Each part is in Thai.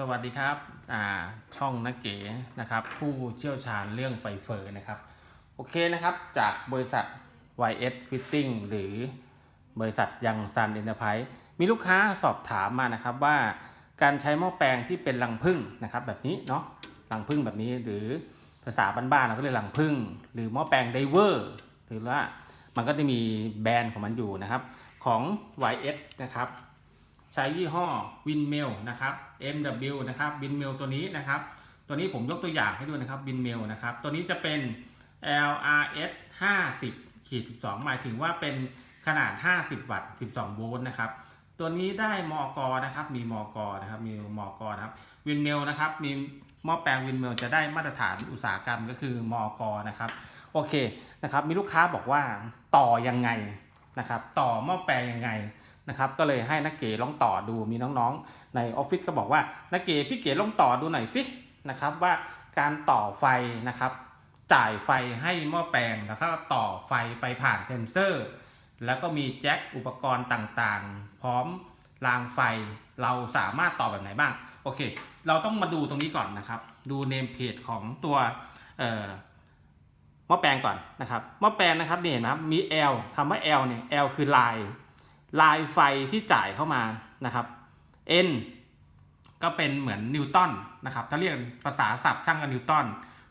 สวัสดีครับช่องนักเก๋นะครับ ผู้เชี่ยวชาญเรื่องไฟเฟอร์นะครับ โอเคนะครับ จากบริษัท YS Fitting หรือบริษัทยังซันเอ็นเตอร์ไพรส์มีลูกค้าสอบถามมานะครับว่าการใช้หม้อแปลงที่เป็นรังผึ้งนะครับ แบบนี้เนาะรังผึ้งแบบนี้หรือภาษาบ้านๆเราก็เรียกรังผึ้งหรือหม้อแปลงไดเวอร์หรือว่ามันก็จะมีแบรนด์ของมันอยู่นะครับ ของ YS นะครับ ใช้ยี่ห้อ Windmill นะครับ MW นะครับ Windmill ตัวนี้นะครับ ตัวนี้ผมยกตัวอย่างให้ดูนะครับ Windmill นะครับ ตัวนี้จะเป็น LRS 50ขีด12 หมายถึงว่าเป็นขนาด 50 วัตต์ 12 โวลต์นะครับ ตัวนี้ได้มอกนะครับ มีมอกนะครับ มีมอกนะครับ Windmill นะครับ มีหม้อแปลง Windmill จะได้มาตรฐานอุตสาหกรรมก็คือมอกนะครับ โอเคนะครับ มีลูกค้าบอกว่าต่อยังไงนะครับ ต่อหม้อแปลงยังไง นะครับก็เลยให้นักเก๋ลองต่อดูมีน้องๆ ในออฟฟิศก็บอกว่านักเก๋พี่เก๋ลองต่อดูหน่อยสินะครับว่าการต่อไฟนะครับ จ่ายไฟให้หม้อแปลงแล้วก็ต่อไฟไปผ่านเทนเซอร์ แล้วก็มีแจ็คอุปกรณ์ต่างๆ พร้อมรางไฟเราสามารถต่อแบบไหนบ้าง โอเค เราต้องมาดูตรงนี้ก่อนนะครับ ดูเนมเพจของตัวเอ่อหม้อแปลงก่อนนะครับหม้อแปลงนะครับนี่เห็นไหมครับมี L คำว่า L เนี่ย L คือลาย ลายไฟที่จ่ายเข้ามานะครับ N ก็เป็นเหมือนนิวตันนะครับ ถ้าเรียกภาษาศัพท์ช่างกับนิวตัน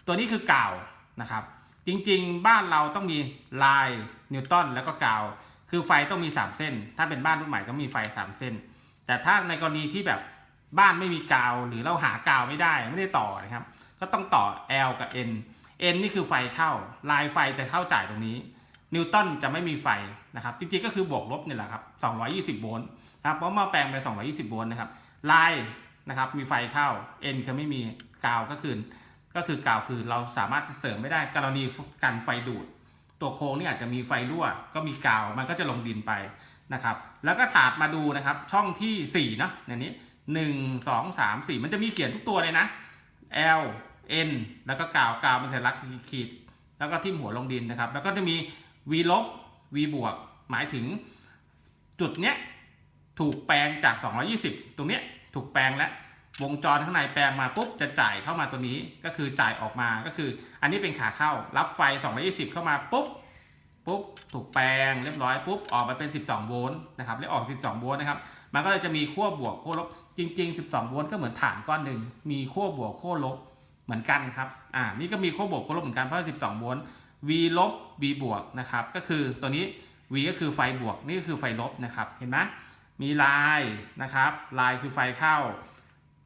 ตัวนี้คือกาวนะครับ จริงๆ บ้านเราต้องมีลายนิวตันแล้วก็กาว คือไฟต้องมี 3 เส้น ถ้าเป็นบ้านรุ่นใหม่ต้องมีไฟ 3 เส้น แต่ถ้าในกรณีที่แบบบ้านไม่มีกาว หรือเราหากาวไม่ได้ไม่ได้ต่อนะครับ ก็ต้องต่อ L กับ N N นี่คือไฟเข้า ลายไฟจะเข้าจ่ายตรงนี้ นิวตันจะไม่มีไฟนะครับ จริงๆก็คือบวกลบนี่แหละครับ 220 โวลต์นะครับเพราะมาแปลงเป็น 220 โวลต์นะครับลายนะครับมีไฟเข้า N คือไม่มีกาวก็คือก็คือกาวคือเราสามารถจะเสริมไม่ได้กรณีกันไฟดูด ตัวโค้งนี่อาจจะมีไฟรั่ว ก็มีกาวมันก็จะลงดินไปนะครับ แล้วก็ถาดมาดูนะครับช่องที่4เนาะในนี้1 2 3 4มันจะมีเขียนทุกตัวเลยนะ L N แล้วก็กาวกาวมันจะรักขีด แล้วก็ทิ่มหัวลงดินนะครับ แล้วก็จะมี V ลบ V บวก หมายถึงจุดเนี้ยถูกแปลงจาก 220 ตรงเนี้ยถูกแปลงแล้ววงจรข้างในแปลงมาปุ๊บจะจ่ายเข้ามาตัวนี้ก็คือจ่ายออกมาก็คือ อันนี้เป็นขาเข้ารับไฟ 220 เข้ามาปุ๊บปุ๊บถูกแปลงเรียบร้อยปุ๊บออกมาเป็น 12 โวลต์นะครับเรียกออก 12 โวลต์นะครับมันก็เลยจะมีขั้วบวกขั้วลบจริง ๆ 12 โวลต์ก็เหมือนฐานก้อนหนึ่งมีขั้วบวกขั้วลบเหมือนกันครับอ่านี่ก็มีขั้วบวกขั้วลบเหมือนกันเพราะ 12 โวลต์ V ลบ V บวกนะครับ ก็คือตัวนี้ V ก็คือไฟบวก นี่ก็คือไฟลบนะครับ เห็นไหมมีลายนะครับ ลายคือไฟเข้า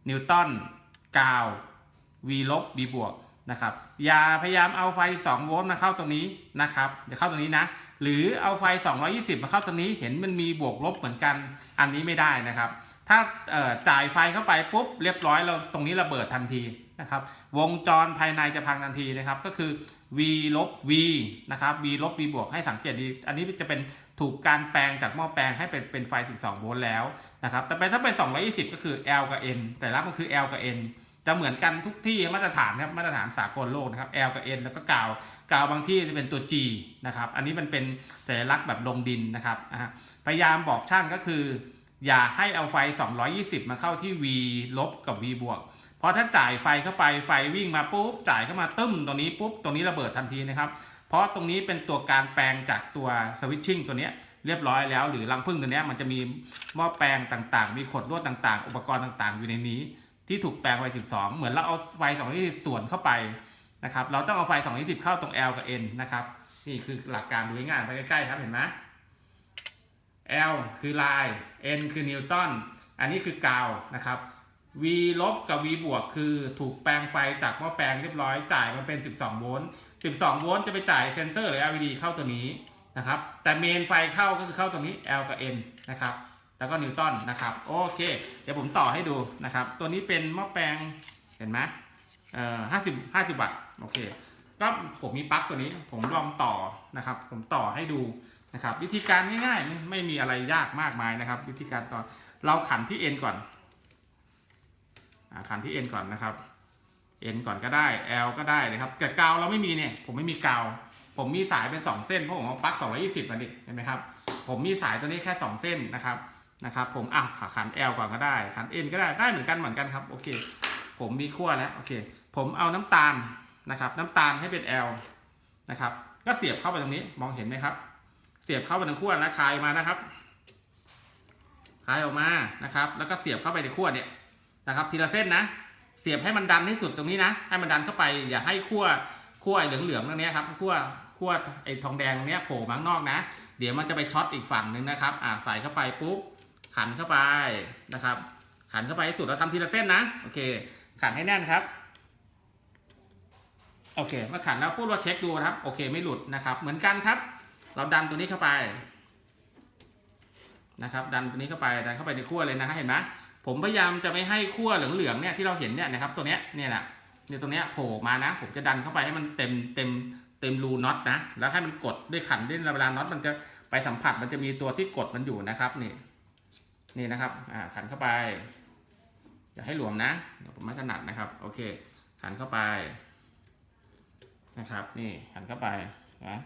นิวตันกาว V ลบ V บวกนะครับ อย่าพยายามเอาไฟ 2 โวลต์มาเข้าตรงนี้นะครับอย่าเข้าตรงนี้นะ หรือเอาไฟ 220 มาเข้าตรงนี้ เห็นมันมีบวกลบเหมือนกัน อันนี้ไม่ได้นะครับ ถ้าจ่ายไฟเข้าไปปุ๊บเรียบร้อยเราตรงนี้ระเบิดทันทีนะครับ วงจรภายในจะพังทันทีนะครับ ก็คือ V ลบ V นะครับ V ลบ V บวกให้สังเกตดี อันนี้จะเป็นถูกการแปลงจากหม้อแปลงให้เป็นเป็นไฟ 12 โวลต์แล้วนะครับ แต่เป็นถ้าเป็น 220 ก็คือ L กับ N แต่รับมันคือ L กับ N จะเหมือนกันทุกที่มาตรฐานนะครับมาตรฐานสากลโลกนะครับ L กับ N แล้วก็กาวกาวบางที่จะเป็นตัว G นะครับ อันนี้มันเป็นสัญลักษณ์แบบลงดินนะครับพยายามบอกช่างก็คือ อย่าให้เอาไฟ 220 มาเข้าที่ V ลบกับ V บวก เพราะถ้าจ่ายไฟเข้าไปไฟวิ่งมาปุ๊บจ่ายเข้ามาตึ้มตรงนี้ปุ๊บตรงนี้ระเบิดทันทีนะครับ เพราะตรงนี้เป็นตัวการแปลงจากตัวสวิตชิ่งตัวนี้เรียบร้อยแล้ว หรือรังพึ่งตัวนี้มันจะมีหม้อแปลงต่างๆ มีขดลวดต่างๆ อุปกรณ์ต่างๆ อยู่ในนี้ ที่ถูกแปลงไฟ 12 เหมือนเราเอาไฟ220ส่วนเข้าไปนะครับเราต้องเอาไฟ220เข้าตรง L กับ N นะครับนี่คือหลักการดูง่ายๆไปใกล้ๆครับเห็นไหม L คือลาย N คือนิวตัน อันนี้คือกาวนะครับ V ลบกับ V บวกคือถูกแปลงไฟจากหม้อแปลงเรียบร้อยจ่ายมันเป็น 12 โวลต์ 12 โวลต์จะไปจ่ายเซนเซอร์หรือ LED เข้าตัวนี้นะครับ แต่เมนไฟเข้าก็คือเข้าตรงนี้ L กับ N นะครับ แล้วก็นิวตันนะครับ โอเค เดี๋ยวผมต่อให้ดูนะครับ ตัวนี้เป็นหม้อแปลง เห็นไหมเอ่อ50 50วัตต์ โอเค ก็ผมมีปลั๊กตัวนี้ ผมลองต่อนะครับ ผมต่อให้ดู นะครับวิธีการง่ายๆ ไม่มีอะไรยากมากมายนะครับ วิธีการต่อเราขันที่ N ก่อนอขันที่ N ก่อนนะครับ N ก่อนก็ได้ L ก็ได้นะครับแต่กาวเราไม่มีเนี่ย ผมไม่มีกาว ผมมีสายเป็น 2 เส้นเพราะผมเอาปลั๊ก220มาดิเห็นไหมครับผมมีสายตัวนี้แค่ 2 เส้นนะครับนะครับ ผมอะขาขัน L ก่อนก็ได้ ขัน N ก็ได้ได้เหมือนกันเหมือนกันครับโอเค ผมมีขั้วแล้วโอเค ผมเอาน้ำตาลนะครับ น้ำตาลให้เป็น L นะครับก็เสียบเข้าไปตรงนี้มองเห็นไหมครับ สียบเข้าไปในขั้วนะคลายมานะครับคลายออกมานะครับ แล้วก็เสียบเข้าไปในขั้วเนี่ยนะครับ ทีละเส้นนะ เสียบให้มันดันที่สุดตรงนี้นะ ให้มันดันเข้าไป อย่าให้ขั้วขั้วไอ้เหลืองๆตรงนี้ครับขั้วขั้วไอ้ทองแดงเนี้ยโผล่มาข้างนอกนะ เดี๋ยวมันจะไปช็อตอีกฝั่งหนึ่งนะครับ อ่าใส่เข้าไปปุ๊บ ขันเข้าไปนะครับ ขันเข้าไปให้สุดเราทำทีละเส้นนะ โอเค ขันให้แน่นครับ โอเคมื่อขันแล้วปุ๊บเราเช็คดูนะครับ โอเค ไม่หลุดนะครับ เหมือนกันครับ เราดันตัวนี้เข้าไปนะครับ ดันตัวนี้เข้าไปดันเข้าไปในขั้วเลยนะเห็นไหมผมพยายามจะไม่ให้ขั้วเหลืองๆเนี่ยที่เราเห็นเนี่ยนะครับตัวเนี้ยเนี่ยนะเนี่ยตรงเนี้ยโผล่มานะ ผมจะดันเข้าไปให้มันเต็มเต็มเต็มรูน็อตนะ แล้วให้มันกดด้วยขันด้วยเวลาน็อตมันจะไปสัมผัสมันจะมีตัวที่กดมันอยู่นะครับนี่นี่นะครับอ่าขันเข้าไปอย่าให้หลวมนะเดี๋ยวผมไม่ถนัดนะครับ โอเค ขันเข้าไปนะครับ นี่ขันเข้าไปนะ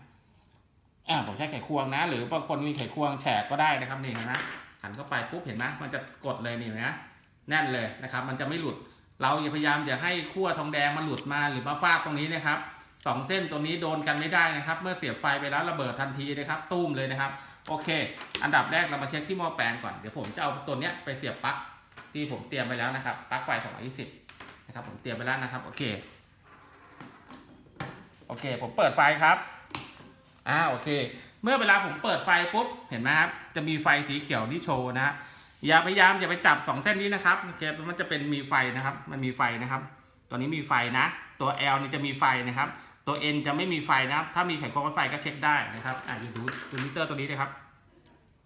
อ่าผมใช้ไขควงนะ หรือบางคนมีไขควงแฉกก็ได้นะครับนี่นะขันเข้าไปปุ๊บเห็นไหมมันจะกดเลยนี่นะแน่นเลยนะครับ มันจะไม่หลุด เราอย่าพยายามอย่าให้ขั้วทองแดงมันหลุดมาหรือมาฟาดตรงนี้นะครับสองเส้นตัวนี้โดนกันไม่ได้นะครับ เมื่อเสียบไฟไปแล้วระเบิดทันทีนะครับตุ้มเลยนะครับ โอเค อันดับแรกเรามาเช็คที่หม้อแปลงก่อนเดี๋ยวผมจะเอาตัวเนี้ยไปเสียบปลั๊กที่ผมเตรียมไปแล้วนะครับปลั๊กไฟ220นะครับผมเตรียมไปแล้วนะครับโอเคโอเค ผมเปิดไฟครับ อ่าโอเค เมื่อเวลาผมเปิดไฟปุ๊บเห็นไหมครับจะมีไฟสีเขียวที่โชว์นะฮะอย่าพยายามอย่าไปจับสองเส้นนี้นะครับโอเคมันจะเป็นมีไฟนะครับ มันมีไฟนะครับ ตัวนี้มีไฟนะ ตัว L นี่จะมีไฟนะครับ ตัว N จะไม่มีไฟนะครับ ถ้ามีไขควงวัดไฟก็เช็คได้นะครับอ่าดูดูมิเตอร์ตัวนี้นะครับ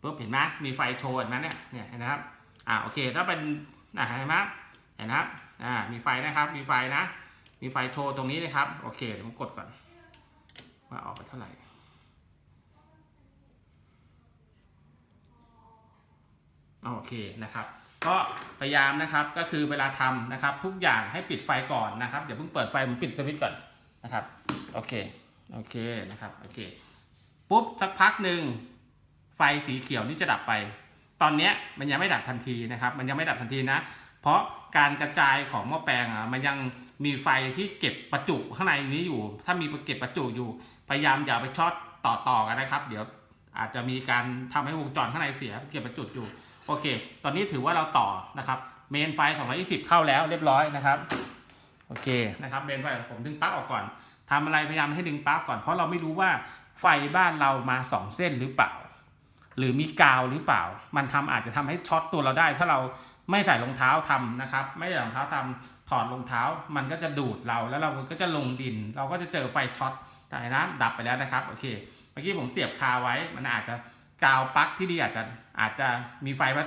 ปุ๊บเห็นไหมมีไฟโชว์เห็นไหมเนี่ยเนี่ยนนะครับอ่าโอเคถ้าเป็นอ่าเห็นไหมเห็นนะครับอ่ามีไฟนะครับ มีไฟนะ มีไฟโชว์ตรงนี้นะครับ โอเคเดี๋ยวผมกดก่อน ว่าออกไปเท่าไหร่ โอเคนะครับ ก็พยายามนะครับก็คือเวลาทำนะครับ ทุกอย่างให้ปิดไฟก่อนนะครับเดี๋ยวเพิ่งเปิดไฟผมปิดสวิตช์ก่อนนะครับโอเคโอเคนะครับโอเคปุ๊บสักพักหนึ่งไฟสีเขียวนี่จะดับไป ตอนนี้มันยังไม่ดับทันทีนะครับ มันยังไม่ดับทันทีนะ เพราะการกระจายของหม้อแปลงอะมันยังมีไฟที่เก็บประจุข้างในนี้อยู่ ถ้ามีเก็บประจุอยู่ พยายามอย่าไปช็อตต่อต่อกันนะครับ เดี๋ยวอาจจะมีการทำให้วงจรข้างในเสียเก็บประจุอยู่ โอเค ตอนนี้ถือว่าเราต่อนะครับเมนไฟ220 เข้าแล้วเรียบร้อยนะครับโอเคนะครับเมนไฟผมดึงปลั๊กออกก่อนทำอะไรพยายามให้ดึงปลั๊กก่อน เพราะเราไม่รู้ว่าไฟบ้านเรามาสองเส้นหรือเปล่า หรือมีกาวหรือเปล่า มันทำอาจจะทำให้ช็อตตัวเราได้ ถ้าเราไม่ใส่รองเท้าทำนะครับ ไม่ใส่รองเท้าทำถอดรองเท้า มันก็จะดูดเราแล้วเราก็จะลงดิน เราก็จะเจอไฟช็อตแต่นะดับไปแล้วนะครับโอเคเมื่อกี้ผมเสียบคาไว้มันอาจจะ กาวปลั๊กที่ดีอาจจะอาจจะมีไฟว่า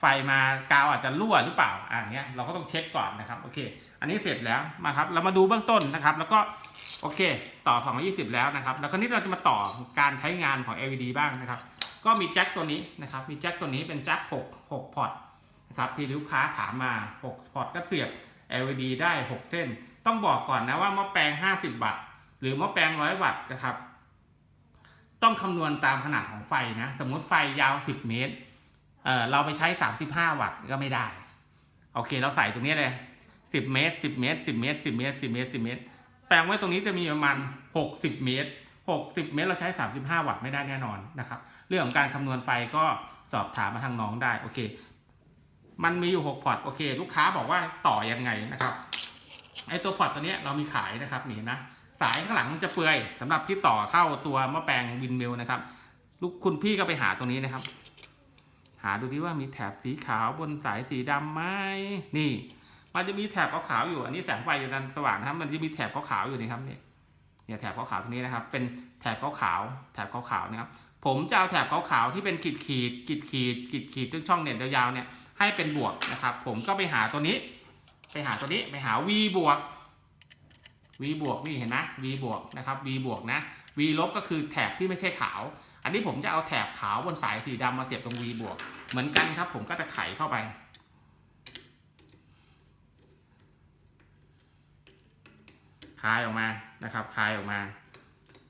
ไฟมากาวอาจจะรั่วหรือเปล่าอ่างเงี้ยเราก็ต้องเช็คก่อนนะครับโอเค อันนี้เสร็จแล้วมาครับ เรามาดูเบื้องต้นนะครับ แล้วก็โอเค ต่อ 220 แล้วนะครับ แล้วคราวนี้เราจะมาต่อการใช้งานของ LED บ้างนะครับ ก็มีแจ็คตัวนี้นะครับ มีแจ็คตัวนี้เป็นแจ็ค6 6พอร์ตนะครับที่ลูกค้าถามมา 6 พอร์ตก็เสียบ LED ได้ 6 เส้น ต้องบอกก่อนนะว่าหม้อแปลง 50 วัตต์ หรือหม้อแปลง 100 วัตต์นะครับ ต้องคำนวณตามขนาดของไฟนะ สมมติไฟยาว 10 เมตรเออเราไปใช้ 35 วัตต์ก็ไม่ได้ โอเค เราใส่ตรงนี้เลย 10 เมตร 10 เมตร 10 เมตร 10 เมตร 10 เมตร 10 เมตร แปลงไว้ตรงนี้จะมีประมาณ 60 เมตร 60 เมตร เราใช้ 35 วัตต์ไม่ได้แน่นอนนะครับ เรื่องของการคำนวณไฟก็สอบถามมาทางน้องได้ โอเค มันมีอยู่ 6 พอร์ต โอเค ลูกค้าบอกว่าต่อยังไงนะครับ ไอตัวพอร์ตตัวนี้เรามีขายนะครับนี่นะ สายข้างหลังมันจะเปื่อยสำหรับที่ต่อเข้าตัวหม้อแปลงวินมิลนะครับ ลูกคุณพี่ก็ไปหาตรงนี้นะครับ หาดูที่ว่ามีแถบสีขาวบนสายสีดำไหมนี่ มันจะมีแถบขาวๆอยู่ อันนี้แสงไฟจะดันสว่างนะครับ มันจะมีแถบขาวๆอยู่นี่ครับเนี่ยเนี่ยแถบขาวๆตรงนี้นะครับ เป็นแถบขาวๆแถบขาวๆนะครับ ผมจะเอาแถบขาวๆที่เป็นขีดขีดขีดขีดขีดขีดช่องเนี่ยยาวๆเนี่ยให้เป็นบวกนะครับ ผมก็ไปหาตัวนี้ ไปหาตัวนี้ไปหา V บวก V บวกนี่เห็นไหม V บวกนะครับ V บวกนะ V ลบก็คือแถบที่ไม่ใช่ขาว อันนี้ผมจะเอาแถบขาวบนสายสีดำมาเสียบตรง V บวก เหมือนกันครับผมก็จะไขเข้าไป คลายออกมานะครับ คลายออกมา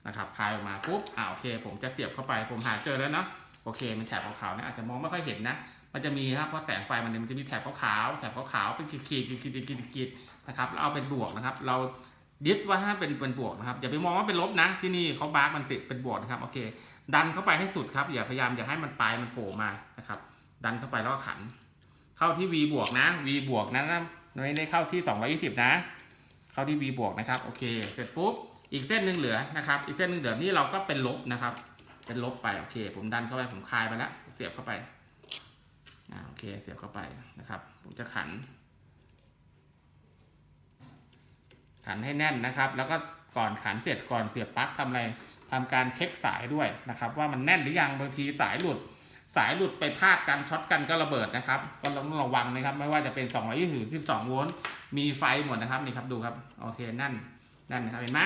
นะครับคลายออกมาปุ๊บอ่าโอเค ผมจะเสียบเข้าไป ผมหาเจอแล้วเนาะโอเคมันแถบขาวๆเนี่ยอาจจะมองไม่ค่อยเห็นนะมันจะมีครับเพราะแสงไฟมันเนี่ยมันจะมีแถบขาวๆแถบขาวๆเป็นขีดๆขีดๆขีดๆๆนะครับแล้วเอาเป็นบวกนะครับ เรา ยึดว่าถ้าเป็นเป็นบวกนะครับอย่าไปมองว่าเป็นลบนะ ที่นี่เขาบาร์กมันสิเป็นบวกนะครับโอเค ดันเข้าไปให้สุดครับอย่าพยายามอย่าให้มันปลายมันโผล่มานะครับ ดันเข้าไปแล้วก็ขัน เข้าที่ V บวกนะ V บวกนะนไม่ได้เข้าที่ 220 นะ เข้าที่ V บวกนะครับโอเค เสร็จปุ๊บอีกเส้นหนึ่งเหลือนะครับ อีกเส้นหนึ่งเหลือนี่เราก็เป็นลบนะครับ เป็นลบไปโอเค ผมดันเข้าไปผมคลายไปแล้วเสียบเข้าไปอ่าโอเค เสียบเข้าไปนะครับ ผมจะขัน ขันให้แน่นนะครับ แล้วก็ก่อนขันเสร็จก่อนเสียบปลั๊กทำอะไรทำการเช็คสายด้วยนะครับ ว่ามันแน่นหรือยังบางทีสายหลุด สายหลุดไปพลาดกันช็อตกันก็ระเบิดนะครับ ก็ต้องระวังนะครับ ไม่ว่าจะเป็น220ถึง12โวลต์มีไฟหมดนะครับนี่ครับดูครับโอเคแน่นแน่นนะครับเห็นไหม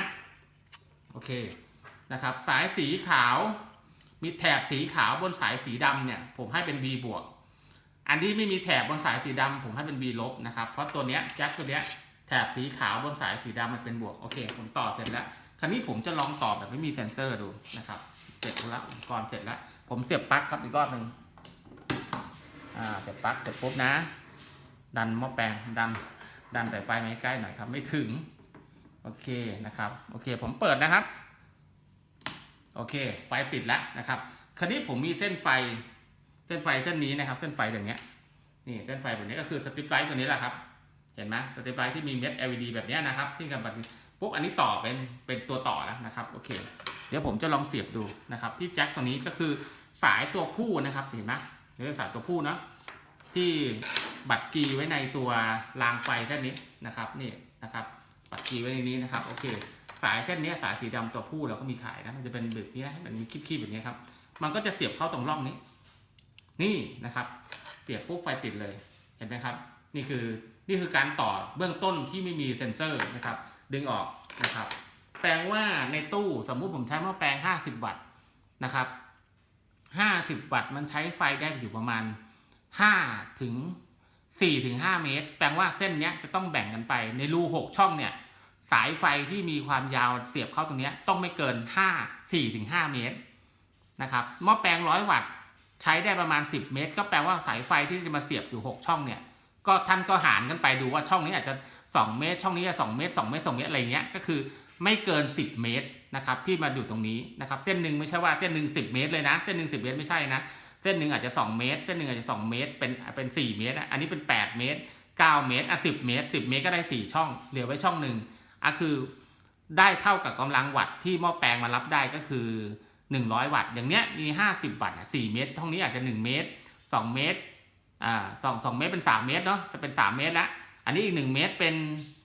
โอเคนะครับ สายสีขาว มีแถบสีขาวบนสายสีดำเนี่ย ผมให้เป็น B บวกอันที่ไม่มีแถบบนสายสีดำผมให้เป็น B ลบนะครับเพราะตัวเนี้ยแจ็คตัวเนี้ย แถบสีขาวบนสายสีดำมันเป็นบวก โอเค ผมต่อเสร็จแล้ว คราวนี้ผมจะลองต่อแบบไม่มีเซ็นเซอร์ดูนะครับ เสร็จแล้วอุปกรณ์เสร็จแล้ว ผมเสียบปลั๊กครับอีกรอบหนึ่งอ่า เสียบปลั๊กเสร็จปุ๊บนะ ดันหม้อแปลง ดัน ดันสายไฟมาให้ใกล้หน่อยครับ ไม่ถึง โอเคนะครับ โอเค ผมเปิดนะครับ โอเค ไฟติดแล้วนะครับ คราวนี้ผมมีเส้นไฟ เส้นไฟเส้นนี้นะครับ เส้นไฟแบบเนี้ย นี่เส้นไฟแบบนี้ก็คือสติปไลท์ตัวนี้แหละครับ เห็นไหมสตริปไลท์ที่มีเม็ด LED แบบนี้นะครับ ที่กำลังปุ๊บอันนี้ต่อเป็นเป็นตัวต่อแล้วนะครับโอเค เดี๋ยวผมจะลองเสียบดูนะครับ ที่แจ็คตัวนี้ก็คือสายตัวผู้นะครับเห็นไหมเรียกสายตัวผู้เนาะที่บัตรกีไว้ในตัวรางไฟเส้นนี้นะครับนี่นะครับ บัตรกีไว้ในนี้นะครับโอเค สายเส้นนี้สายสีดำตัวผู้เราก็มีขายนะมันจะเป็นแบบนี้นะมันมีคีบๆแบบนี้ครับ มันก็จะเสียบเข้าตรงร่องนี้ นี่นะครับ เสียบปุ๊บไฟติดเลยเห็นไหมครับ นี่คือ นี่คือการต่อเบื้องต้นที่ไม่มีเซ็นเซอร์นะครับ ดึงออกนะครับ แปลว่าในตู้สมมุติผมใช้หม้อแปลง 50 วัตต์นะครับ 50 วัตต์มันใช้ไฟได้อยู่ประมาณ 5 ถึง 4 ถึง 5 เมตร แปลว่าเส้นเนี้ยจะต้องแบ่งกันไป ในรู 6 ช่องเนี่ย สายไฟที่มีความยาวเสียบเข้าตรงนี้ต้องไม่เกิน 5 4 ถึง 5 เมตรนะครับหม้อแปลง 100 วัตต์ใช้ได้ประมาณ 10 เมตร ก็แปลว่าสายไฟที่จะมาเสียบอยู่ 6 ช่องเนี่ย ก็ท่านก็หารกันไปดูว่าช่องนี้อาจจะ 2 เมตร ช่องนี้จะ2เมตร 2 เมตร 2 เมตรอะไรเงี้ยก็คือไม่เกิน 10 เมตรนะครับที่มาอยู่ตรงนี้นะครับเส้นหนึ่งไม่ใช่ว่าเส้นหนึ่ง10 เมตรเลยนะเส้นหนึ่ง10 เมตรไม่ใช่นะเส้นหนึ่งอาจจะ 2 เมตร เส้นหนึ่งอาจจะ 2 เมตร เป็นเป็น 4 เมตร อันนี้เป็น 8 เมตร 9 เมตรอะ10 เมตร 10 เมตรก็ได้ 4 ช่อง เหลือไว้ช่องหนึ่งอะคือได้เท่ากับกำลังวัตต์ที่หม้อแปลงมารับได้ก็คือ 100 วัตต์อย่างเนี้ยมี 50 วัตต์อะ4เมตรช่องนี้อาจจะ 1 เมตร 2 เมตร อ่าสองสองเมตรเป็น3เมตรเนาะจะเป็น3เมตรละอันนี้อีก1เมตรเป็น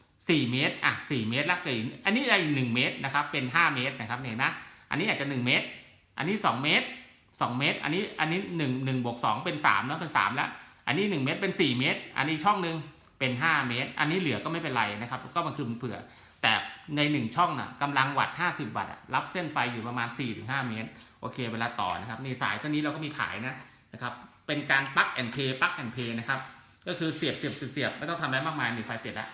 4เมตรอะ4เมตรละก็อีกอันนี้ได้อีก1เมตรนะครับเป็น5เมตรนะครับเห็นไหมอันนี้อาจจะ1เมตร อันนี้2เมตร2เมตร อันนี้อันนี้1 1บวก2เป็น3แล้วเป็น3แล้วอันนี้1เมตรเป็น4เมตร อันนี้ช่องหนึ่งเป็น5เมตร อันนี้เหลือก็ไม่เป็นไรนะครับ ก็มันคือเผื่อ แต่ใน1ช่องน่ะกำลังวัตต์50วัตต์รับเส้นไฟอยู่ประมาณ4-5เมตร โอเคเวลาต่อนะครับนี่สายตัวนี้เราก็มีขายนะนะครับ เป็นการปลั๊กแอนเพย์ปลั๊กแอนเพย์นะครับ ก็คือเสียบเสียบเสียบเสียบไม่ต้องทำอะไรมากมายนี่ไฟติดแล้ว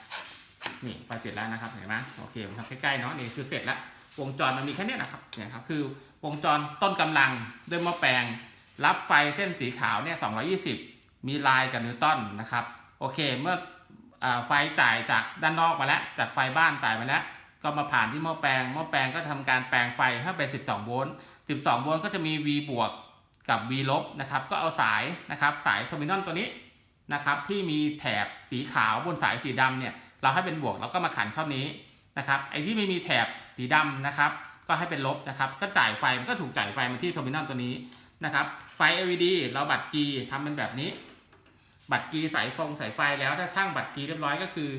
นี่ไฟติดแล้วนะครับเห็นไหมโอเคผมทำใกล้ๆเนาะนี่คือเสร็จแล้ววงจรมันมีแค่นี้นะครับเนี่ยครับคือวงจรต้นกำลังด้วยหม้อแปลง รับไฟเส้นสีขาวเนี่ย220 มีลายกับนิวตันนะครับโอเคเมื่ออไฟจ่ายจากด้านนอกมาแล้วจากไฟบ้านจ่ายมาแล้ว ก็มาผ่านที่หม้อแปลงหม้อแปลงก็ทำการแปลงไฟให้เป็น 12 โวลต์ 12 โวลต์ก็จะมี V บวก กับ V ลบนะครับก็เอาสายนะครับสายเทอร์มินอลตัวนี้นะครับที่มีแถบสีขาวบนสายสีดำเนี่ยเราให้เป็นบวกแล้วก็มาขันเข้านี้นะครับไอ้ที่ไม่มีแถบสีดำนะครับก็ให้เป็นลบนะครับก็จ่ายไฟมันก็ถูกจ่ายไฟมาที่เทอร์มินอลตัวนี้นะครับไฟ LED เราบัตรกีทำเป็นแบบนี้ บัตรกีสายฟงสายไฟแล้วถ้าช่างบัตรกีเรียบร้อยก็คือ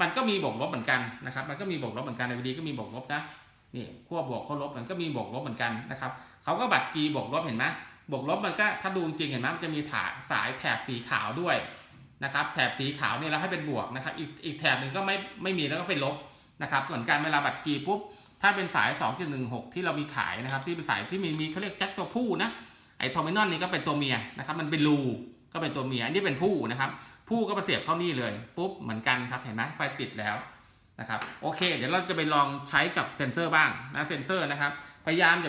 มันก็มีบวกลบเหมือนกันนะครับมันก็มีบวกลบเหมือนกัน LED ก็มีบวกลบนะนี่ขั้วบวกขั้วลบมันก็มีบวกลบเหมือนกันนะครับเขาก็บัตรกีบวกลบเห็นไหม บวกลบมันก็ถ้าดูจริงเห็นไหมมันจะมีถาสายแถบสีขาวด้วยนะครับ แถบสีขาวเนี่ยเราให้เป็นบวกนะครับ อีกอีกแถบหนึ่งก็ไม่ไม่มีแล้วก็เป็นลบนะครับเหมือนกันเวลาบัตรกีปุ๊บถ้าเป็นสาย 2.16 ที่เรามีขายนะครับ ที่เป็นสายที่มีมีเขาเรียกแจ็คตัวผู้นะไอ้ทอมินอลนี่ก็เป็นตัวเมียนะครับ มันเป็นรูก็เป็นตัวเมียอันนี้เป็นผู้นะครับ ผู้ก็มาเสียบเข้านี่เลยปุ๊บเหมือนกันครับเห็นไหมไฟติดแล้วนะครับโอเค เดี๋ยวเราจะไปลองใช้กับเซ็นเซอร์บ้างนะเซ็นเซอร์นะครับพยายามอย่าไป